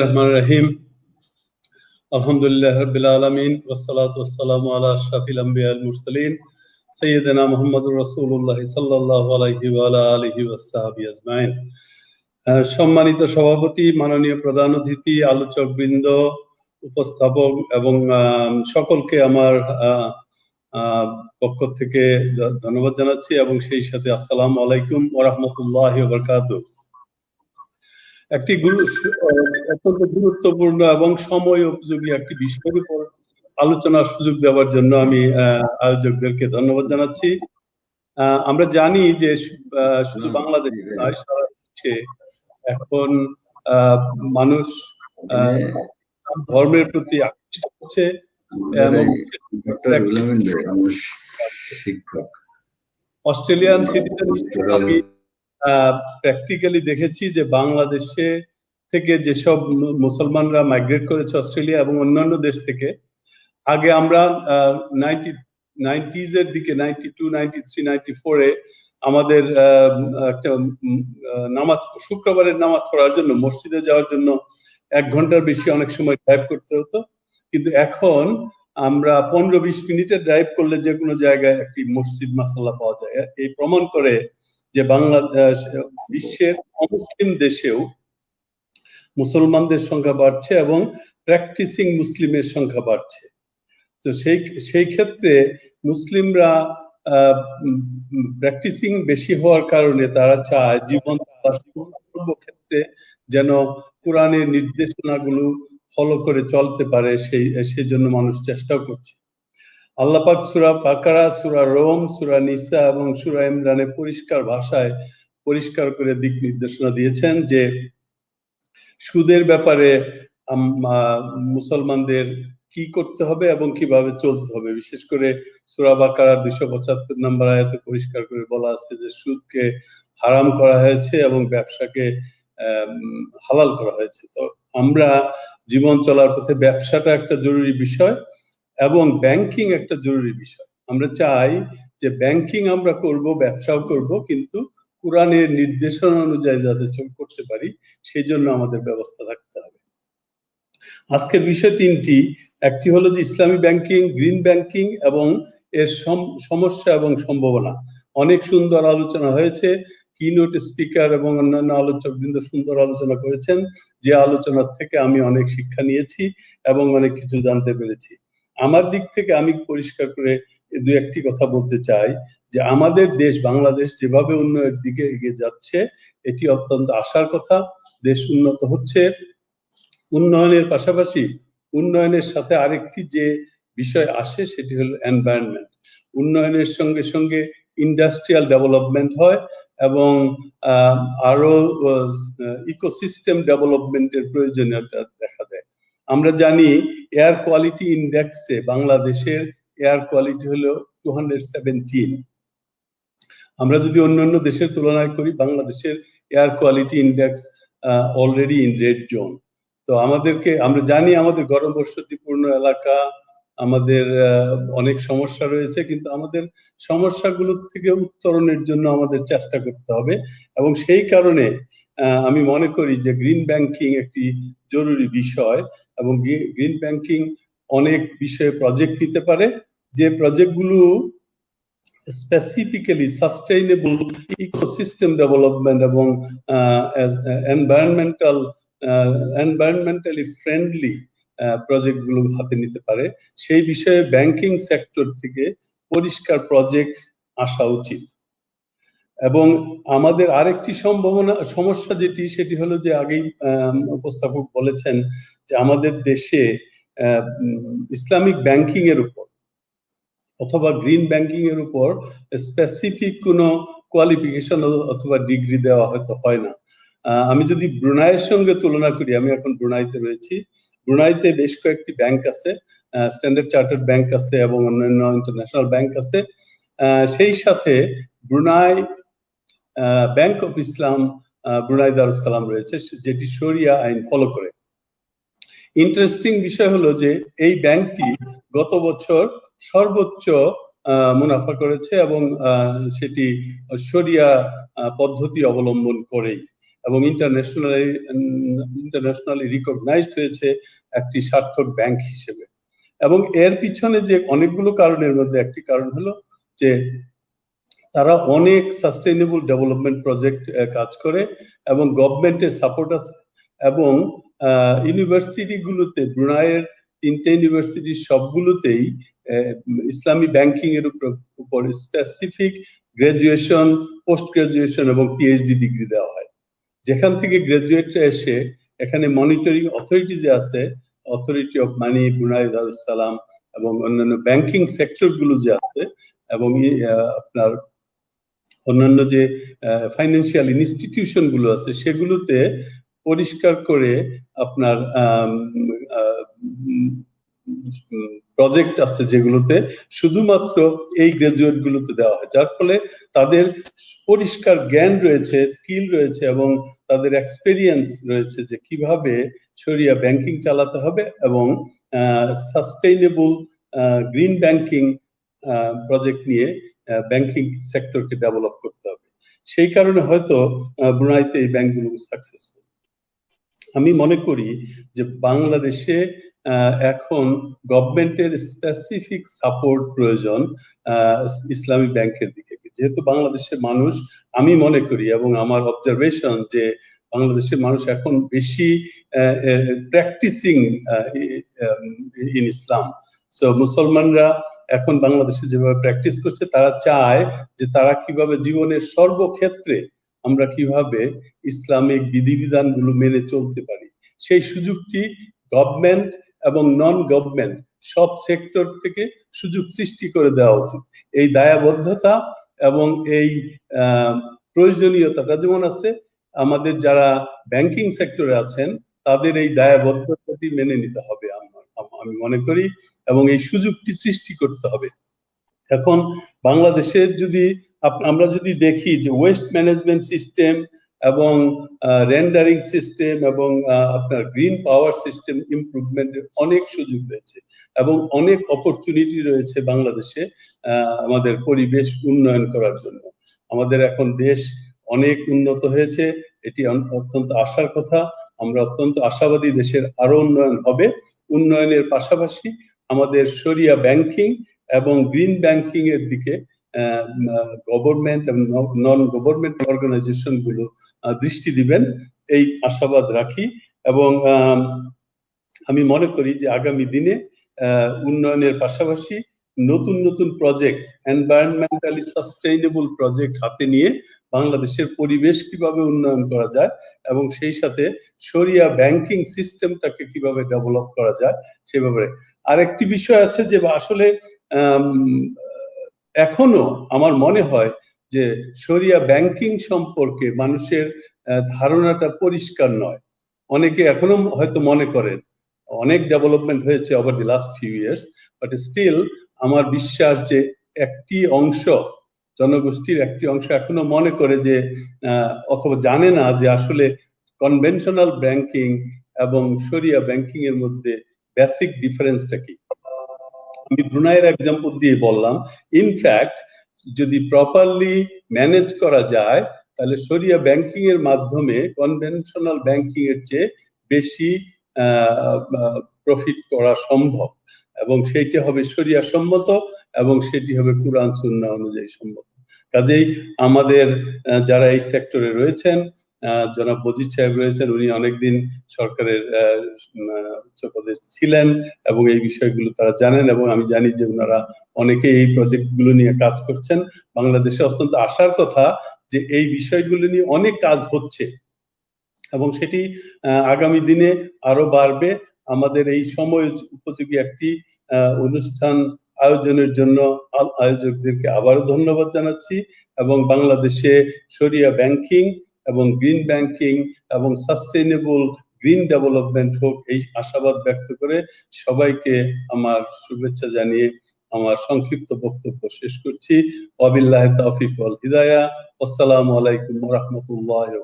রহমান রহিম আলহামদুলিল্লাহ রবিল আলমিন ওসালাত ওসালাম আলা শাফিল আম্বিয়াল মুরসালিন সৈয়দনা মোহাম্মদুর রসুল্লাহ সাল্লাহ আলহি আলহি ওসাহাবি আজমাইন সম্মানিত সভাপতি, মাননীয় প্রধান অতিথি, আলোচক বৃন্দ, উপস্থাপক এবং সকলকে আমার পক্ষ থেকে ধন্যবাদ জানাচ্ছি এবং সেই সাথে আসসালাম আলাইকুম ওরহমতুল্লাহ বরকাতুহ। একটি গুরু অত্যন্ত গুরুত্বপূর্ণ এবং সময় উপযোগী একটি বিষয়ের উপর আলোচনার সুযোগ দেওয়ার জন্য আমি আয়োজকদেরকে ধন্যবাদ জানাচ্ছি। আমরা জানি যে শুধু বাংলাদেশ নয় সারা বিশ্বে এখন আহ, মানুষ আহ, ধর্মের প্রতি আকৃষ্ট হচ্ছে অস্ট্রেলিয়ান সিটিজেন প্র্যাকটিক্যালি দেখেছি যে বাংলাদেশে থেকে যেসব মুসলমানরা মাইগ্রেট করেছে অস্ট্রেলিয়া এবং অন্যান্য দেশ থেকে, আগে আমরা নাইনটি নাইনটিজ এর দিকে ninety two ninety three ninety ফোরে আমাদের একটা নামাজ, শুক্রবারের নামাজ পড়ার জন্য, মসজিদে যাওয়ার জন্য এক ঘণ্টার বেশি অনেক সময় ড্রাইভ করতে হতো। কিন্তু এখন আমরা পনেরো, বিশ মিনিটে ড্রাইভ করলে যে কোনো জায়গায় একটি মসজিদ, মাসাল্লাহ পাওয়া যায়। এই প্রমাণ করে যে বাংলাদেশ বিশ্বের অমুসলিম দেশেও মুসলমানদের সংখ্যা বাড়ছে এবং প্র্যাকটিসিং মুসলিমের সংখ্যা বাড়ছে। তো সেই সেই ক্ষেত্রে মুসলিমরা প্র্যাকটিসিং বেশি হওয়ার কারণে তারা চায় জীবন তার সর্বক্ষেত্রে যেন কোরআনের নির্দেশনাগুলো ফলো করে চলতে পারে সেই সেই জন্য মানুষ চেষ্টাও করছে। আল্লাপাক সুরা পাকারা সুরা রোম, সুরা নিসা এবং সুরা ইমরানে পরিষ্কার ভাষায় পরিষ্কার করে দিক নির্দেশনা দিয়েছেন যে সুদের ব্যাপারে মুসলমানদের কি করতে হবে এবং কীভাবে চলতে হবে। বিশেষ করে সুরা বাকারা দুইশো পঁচাত্তর নম্বর আয়াতে পরিষ্কার করে বলা আছে যে সুদকে হারাম করা হয়েছে এবং ব্যবসাকে হালাল করা হয়েছে। তো আমরা জীবন চলার পথে ব্যবসাটা একটা জরুরি বিষয়। এবং ব্যাংকিং একটা জরুরি বিষয়। আমরা চাই যে ব্যাংকিং আমরা করব, ব্যবসাও করব, কিন্তু কোরআনের নির্দেশনা অনুযায়ী যাতে করতে পারি সেই জন্য আমাদের ব্যবস্থা থাকতে হবে। আজকের বিষয় তিনটি, একটি হলো যে ইসলামী ব্যাংকিং গ্রিন ব্যাংকিং এবং এর সম- সমস্যা এবং সম্ভাবনা। অনেক সুন্দর আলোচনা হয়েছে কিনোট স্পিকার এবং অন্যান্য আলোচক বৃন্দ সুন্দর আলোচনা করেছেন, যে আলোচনা থেকে আমি অনেক শিক্ষা নিয়েছি এবং অনেক কিছু জানতে পেরেছি। আমার দিক থেকে আমি পরিষ্কার করে দু একটি কথা বলতে চাই যে আমাদের দেশ বাংলাদেশ যেভাবে উন্নয়নের দিকে এগিয়ে যাচ্ছে, এটি অত্যন্ত আশার কথা। দেশ উন্নত হচ্ছে। উন্নয়নের পাশাপাশি উন্নয়নের সাথে আরেকটি যে বিষয় আসে সেটি হলো এনভায়রনমেন্ট উন্নয়নের সঙ্গে সঙ্গে ইন্ডাস্ট্রিয়াল ডেভেলপমেন্ট হয় এবং আরও ইকোসিস্টেম ডেভেলপমেন্টের প্রয়োজনীয়তা দেখা দেয়। আমরা জানি এয়ার কোয়ালিটি ইন্ডেক্সে বাংলাদেশের এয়ার কোয়ালিটি হলো টু হান্ড্রেড সেভেন্টিন আমরা যদি অন্যান্য দেশের তুলনায় করি, বাংলাদেশের air quality index already in red zone তো আমাদেরকে, আমরা জানি আমাদের গরম বসতিপূর্ণ এলাকা, আমাদের অনেক সমস্যা রয়েছে, কিন্তু আমাদের সমস্যাগুলো থেকে উত্তরণের জন্য আমাদের চেষ্টা করতে হবে। এবং সেই কারণে আমি মনে করি যে গ্রিন ব্যাংকিং একটি জরুরি বিষয়। এবং গ্রিন ব্যাংকিং অনেক বিষয়ে প্রজেক্ট নিতে পারে। যে প্রজেক্টগুলো স্পেসিফিক্যালি সাস্টেইনেবল ইকোসিস্টেম ডেভেলপমেন্ট এবং এনভায়রনমেন্টাল এনভায়রনমেন্টালি ফ্রেন্ডলি প্রজেক্টগুলো হাতে নিতে পারে। সেই বিষয়ে ব্যাংকিং সেক্টর থেকে পরিষ্কার প্রজেক্ট আসা উচিত। এবং আমাদের আরেকটি সম্ভাবনা, সমস্যা যেটি, সেটি হলো যে আগেই উপস্থাপক বলেছেন যে আমাদের দেশে ইসলামিক ব্যাংকিং এর উপর অথবা গ্রিন ব্যাংকিং এর উপর স্পেসিফিক কোনো কোয়ালিফিকেশন অথবা ডিগ্রি দেওয়া হয়তো হয় না। আমি যদি ব্রুনাইয়ের সঙ্গে তুলনা করি, আমি এখন ব্রুনাইতে রয়েছি। ব্রুনাইতে বেশ কয়েকটি ব্যাংক আছে স্ট্যান্ডার্ড চার্টার্ড ব্যাংক আছে এবং অন্যান্য ইন্টারন্যাশনাল ব্যাংক আছে। সেই সাথে Brunei bank of Islam Brunei Darussalam রয়েছে যেটি শরিয়া আইন ফলো করে। ইন্টারেস্টিং বিষয় হলো যে, এই ব্যাংকটি গত বছর সর্বোচ্চ মুনাফা করেছে এবং সেটি শরিয়া পদ্ধতি অবলম্বন করেই এবং ইন্টারন্যাশনালি ইন্টারন্যাশনালি রিকগনাইজড হয়েছে একটি সার্থক ব্যাংক হিসেবে। এবং এর পিছনে যে অনেকগুলো কারণের মধ্যে একটি কারণ হলো যে তারা অনেক সাস্টেইনেবল ডেভেলপমেন্ট প্রজেক্ট কাজ করে এবং গভর্নমেন্টের সাপোর্ট আছে এবং ইউনিভার্সিটি গুলোতে ব্রুনাইয়ের তিনটে ইউনিভার্সিটি সবগুলোতেই ইসলামী ব্যাংকিং এর উপর স্পেসিফিক গ্রাজুয়েশন পোস্ট গ্রাজুয়েশন এবং পিএইচডি ডিগ্রি দেওয়া হয়। যেখান থেকে গ্রাজুয়েটরা এসে এখানে মনিটরিং অথরিটি যে আছে authority of money Brunei Darussalam এবং অন্যান্য ব্যাংকিং সেক্টরগুলো যে আছে এবং আপনার অন্যান্য যে ফাইন্যান্সিয়াল ইনস্টিটিউশনগুলো আছে, সেগুলোতে পরিষ্কার করে আপনার প্রজেক্ট আছে যেগুলোতে শুধুমাত্র এই গ্রাজুয়েট গুলোতে দেওয়া হয়। যার ফলে তাদের পরিষ্কার জ্ঞান রয়েছে স্কিল রয়েছে এবং তাদের এক্সপেরিয়েন্স রয়েছে যে কীভাবে সরিয়া ব্যাংকিং চালাতে হবে এবং সাস্টেইনেবল গ্রিন ব্যাংকিং প্রজেক্ট নিয়ে ব্যাংকিং সেক্টরকে ডেভেলপ করতে হবে। সেই কারণে হয়তো ব্রুনাইতে এই ব্যাংকগুলো সাকসেসফুল আমি মনে করি যে বাংলাদেশে এখন গভর্নমেন্টের স্পেসিফিক সাপোর্ট প্রয়োজন ইসলামী ব্যাংকের দিকে। যেহেতু বাংলাদেশের মানুষ, আমি মনে করি এবং আমার অবজারভেশন যে বাংলাদেশের মানুষ এখন বেশি প্র্যাকটিসিং ইন ইসলাম। সো মুসলমানরা এখন বাংলাদেশে যেভাবে প্র্যাকটিস করছে, তারা চায় যে তারা কীভাবে জীবনের সর্বক্ষেত্রে আমরা কীভাবে ইসলামিক বিধিবিধানগুলো মেনে চলতে পারি। সেই সুযোগটি গভর্নমেন্ট এবং নন গভর্নমেন্ট সব সেক্টর থেকে সুযোগ সৃষ্টি করে দেওয়া উচিত। এই দায়াবদ্ধতা এবং এই প্রয়োজনীয়তাটা যেমন আছে, আমাদের যারা ব্যাংকিং সেক্টরে আছেন, তাদের এই দায়াবদ্ধতাটি মেনে নিতে হবে। আমি মনে করি, এবং এই সুযোগটি সৃষ্টি করতে হবে। এখন বাংলাদেশের যদি আমরা যদি দেখি যে ওয়েস্ট ম্যানেজমেন্ট সিস্টেম এবং রেন্ডারিং সিস্টেম এবং আপনার গ্রিন পাওয়ার সিস্টেম ইমপ্রুভমেন্টের অনেক সুযোগ রয়েছে এবং অনেক অপরচুনিটি রয়েছে বাংলাদেশে আমাদের পরিবেশ উন্নয়ন করার জন্য। আমাদের এখন দেশ অনেক উন্নত হয়েছে, এটি অত্যন্ত আশার কথা। আমরা অত্যন্ত আশাবাদী দেশের আরও উন্নয়ন হবে। উন্নয়নের পাশাপাশি আমাদের সরিয়া ব্যাংকিং এবং গ্রিন ব্যাংকিং এর দিকে গভর্নমেন্ট এবং নন গভর্নমেন্ট অর্গানাইজেশনগুলো দৃষ্টি দিবেন। এই আশাবাদ রাখি এবং আমি মনে করি যে আগামী দিনে উন্নয়নের পাশাপাশি নতুন নতুন প্রজেক্ট এনভায়রনমেন্টালি সাস্টেইনেবল প্রজেক্ট হাতে নিয়ে বাংলাদেশের পরিবেশ কীভাবে উন্নয়ন করা যায় এবং সেই সাথে সরিয়া ব্যাংকিং সিস্টেমটাকে কীভাবে ডেভেলপ করা যায় সেভাবে আরেকটি বিষয় আছে যে আসলে এখনও আমার মনে হয় যে সরিয়া ব্যাংকিং সম্পর্কে মানুষের ধারণাটা পরিষ্কার নয়। অনেকে এখনও হয়তো মনে করেন, অনেক ডেভেলপমেন্ট হয়েছে over the last few years but still আমার বিশ্বাস যে একটি অংশ, জনগোষ্ঠীর একটি অংশ এখনও মনে করে যে অথবা জানে না যে আসলে কনভেনশনাল ব্যাংকিং এবং সরিয়া ব্যাংকিং এর মধ্যে বেসিক ডিফারেন্সটা কি। আমি ব্রুনাইয়ের এক্সাম্পল দিয়ে বললাম ইনফ্যাক্ট যদি প্রপারলি ম্যানেজ করা যায়, তাহলে সরিয়া ব্যাংকিং এর মাধ্যমে কনভেনশনাল ব্যাংকিং এর চেয়ে বেশি প্রফিট করা সম্ভব। এবং সেইটি হবে সরিয়া সম্মত এবং সেটি হবে কোরআন, সুন্না অনুযায়ী সম্মত। কাজেই আমাদের যারা এই সেক্টরে রয়েছেন জনাব মজিদ সাহেব রয়েছেন, উনি অনেকদিন সরকারের উচ্চ পদে ছিলেন এবং এই বিষয়গুলো তারা জানেন এবং আমি জানি যে ওনারা অনেকে এই প্রজেক্টগুলো নিয়ে কাজ করছেন। বাংলাদেশে অত্যন্ত আশার কথা যে এই বিষয়গুলো নিয়ে অনেক কাজ হচ্ছে এবং সেটি আগামী দিনে আরও বাড়বে। আমাদের এই সময় উপযোগী একটি অনুষ্ঠান আয়োজনের জন্য আয়োজকদেরকে আবারও ধন্যবাদ জানাচ্ছি এবং বাংলাদেশে সরিয়া ব্যাংকিং এবং গ্রিন ব্যাংকিং এবং সাস্টেইনেবল গ্রিন ডেভেলপমেন্ট হোক এই আশাবাদ ব্যক্ত করে সবাইকে আমার শুভেচ্ছা জানিয়ে আমার সংক্ষিপ্ত বক্তব্য শেষ করছি। ওয়াবিল্লাহ তৌফিক হিদায়া। আসসালামু আলাইকুম রাহমাতুল্লাহি